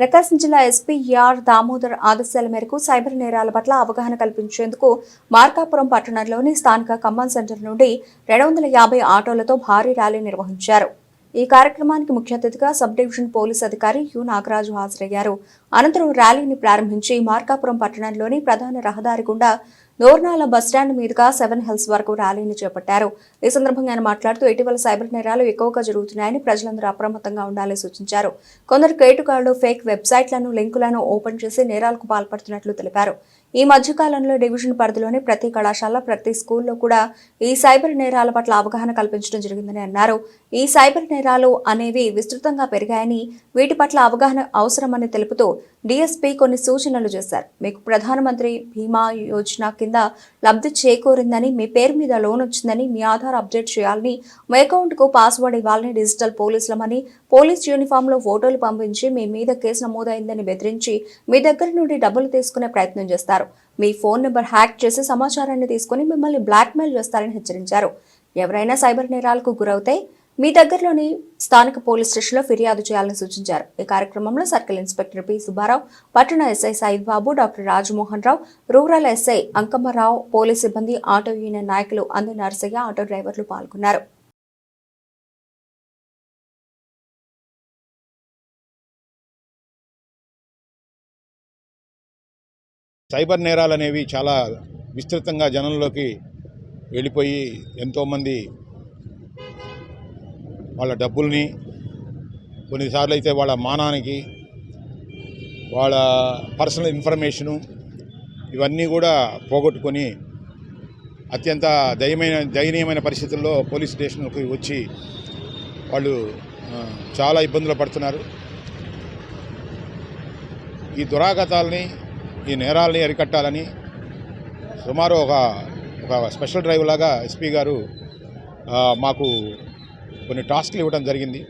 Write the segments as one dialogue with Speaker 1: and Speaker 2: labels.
Speaker 1: ప్రకాశం జిల్లా SP R Damodar ఆదేశాల మేరకు సైబర్ నేరాల పట్ల అవగాహన కల్పించేందుకు మార్కాపురం పట్టణంలోని స్థానిక ఖమ్మం సెంటర్ నుండి రెండు వందల యాభై ఆటోలతో భారీ ర్యాలీ నిర్వహించారు. ఈ కార్యక్రమానికి ముఖ్య అతిథిగా సబ్ డివిజన్ పోలీస్ అధికారి యు నాగరాజు హాజరయ్యారు. అనంతరం ర్యాలీని ప్రారంభించి మార్కాపురం పట్టణంలోని ప్రధాన రహదారి గుండా నోర్నాల బస్టాండ్ మీదుగా సెవెన్ హిల్స్ వరకు ర్యాలీని చేపట్టారు. ఈ సందర్భంగా ఆయన మాట్లాడుతూ ఇటీవల సైబర్ నేరాలు ఎక్కువగా జరుగుతున్నాయని ప్రజలందరూ అప్రమత్తంగా ఉండాలని సూచించారు. కొందరు కేటుగాళ్ళు ఫేక్ వెబ్సైట్లను లింకులను ఓపెన్ చేసి నేరాలకు పాల్పడుతున్నట్లు తెలిపారు. ఈ మధ్యకాలంలో డివిజన్ పరిధిలోని ప్రతి కళాశాల ప్రతి స్కూల్లో కూడా ఈ సైబర్ నేరాల పట్ల అవగాహన కల్పించడం జరిగిందని అన్నారు. ఈ సైబర్ నేరాలు అనేవి విస్తృతంగా పెరిగాయని వీటి పట్ల అవగాహన అవసరమని తెలుపుతూ డీఎస్పీ కొన్ని సూచనలు చేశారు. మీకు ప్రధానమంత్రి బీమా యోజన కింద లబ్ధి చేకూరిందని మీ పేరు మీద లోన్ వచ్చిందని మీ ఆధార్ అప్డేట్ చేయాలని మీ అకౌంట్కు పాస్వర్డ్ ఇవ్వాలని డిజిటల్ పోలీసులమని పోలీస్ యూనిఫామ్లో ఫోటోలు పంపించి మీ మీద కేసు నమోదైందని బెదిరించి మీ దగ్గర నుండి డబ్బులు తీసుకునే ప్రయత్నం చేస్తారు. మీ ఫోన్ నెంబర్ హ్యాక్ చేసి సమాచారాన్ని తీసుకుని మిమ్మల్ని బ్లాక్మెయిల్ చేస్తారని హెచ్చరించారు. ఎవరైనా సైబర్ నేరాలకు గురవుతే మీ దగ్గరలోని స్థానిక పోలీస్ స్టేషన్లో ఫిర్యాదు చేయాలని సూచించారు. ఈ కార్యక్రమంలో సర్కిల్ ఇన్స్పెక్టర్ పి. సుబ్బారావు పట్టణ SI Syed Babu doctor Rajamohan Rao rural SI Ankammarao police సిబ్బంది ఆటో యూనియన్ నాయకులు అంది నరసయ్య ఆటో డ్రైవర్లు పాల్గొన్నారు.
Speaker 2: సైబర్ నేరాలు అనేవి చాలా విస్తృతంగా జనంలోకి వెళ్ళిపోయి ఎంతోమంది వాళ్ళ డబ్బుల్ని కొన్నిసార్లు అయితే వాళ్ళ మానానికి వాళ్ళ పర్సనల్ ఇన్ఫర్మేషను ఇవన్నీ కూడా పోగొట్టుకొని అత్యంత దయమైన దయనీయమైన పరిస్థితుల్లో పోలీస్ స్టేషన్కి వచ్చి వాళ్ళు చాలా ఇబ్బందులు పడుతున్నారు. ఈ దురాగతాలని ఈ నేరాలని అరికట్టాలని సుమారు ఒక ఒక స్పెషల్ డ్రైవ్ లాగా ఎస్పీ గారు మాకు కొన్ని టాస్క్లు ఇవ్వడం జరిగింది.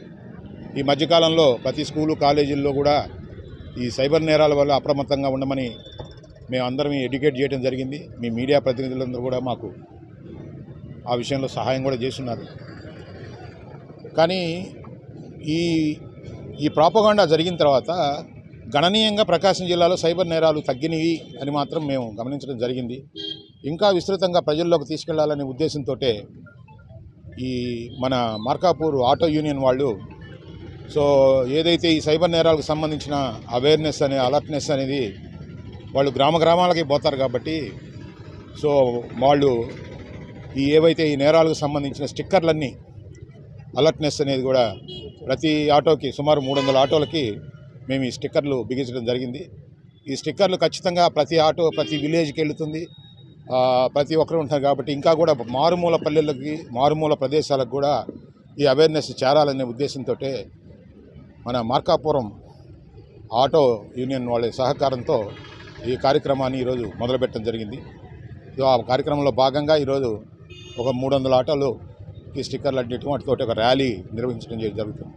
Speaker 2: ఈ మధ్యకాలంలో ప్రతి స్కూలు కాలేజీల్లో కూడా ఈ సైబర్ నేరాల వల్ల అప్రమత్తంగా ఉండమని మేమందరం ఎడ్యుకేట్ చేయడం జరిగింది. మీ మీడియా ప్రతినిధులందరూ కూడా మాకు ఆ విషయంలో సహాయం కూడా చేస్తున్నారు. కానీ ఈ ఈ ప్రాపగాండా జరిగిన తర్వాత గణనీయంగా ప్రకాశం జిల్లాలో సైబర్ నేరాలు తగ్గినవి అని మాత్రం మేము గమనించడం జరిగింది. ఇంకా విస్తృతంగా ప్రజల్లోకి తీసుకెళ్ళాలనే ఉద్దేశంతో ఈ మన మార్కాపూర్ ఆటో యూనియన్ వాళ్ళు. సో ఏదైతే ఈ సైబర్ నేరాలకు సంబంధించిన అవేర్నెస్ అనే అలర్ట్నెస్ అనేది వాళ్ళు గ్రామ గ్రామాలకి పోతారు కాబట్టి సో వాళ్ళు ఈ ఏవైతే ఈ నేరాలకు సంబంధించిన స్టిక్కర్లన్నీ అలర్ట్నెస్ అనేది కూడా ప్రతి ఆటోకి సుమారు మూడు వందల ఆటోలకి మేము ఈ స్టిక్కర్లు బిగించడం జరిగింది. ఈ స్టిక్కర్లు ఖచ్చితంగా ప్రతి ఆటో ప్రతి విలేజ్కి వెళుతుంది. ప్రతి ఒక్కరు ఉంటారు కాబట్టి ఇంకా కూడా మారుమూల పల్లెలకి మారుమూల ప్రదేశాలకు కూడా ఈ అవేర్నెస్ చేరాలనే ఉద్దేశంతో మన మార్కాపురం ఆటో యూనియన్ వాళ్ళ సహకారంతో ఈ కార్యక్రమాన్ని ఈరోజు మొదలుపెట్టడం జరిగింది. ఆ కార్యక్రమంలో భాగంగా ఈరోజు ఒక మూడు వందల ఆటోలు ఈ స్టిక్కర్లు అన్నిటి వాటితో ఒక ర్యాలీ నిర్వహించడం జరుగుతుంది.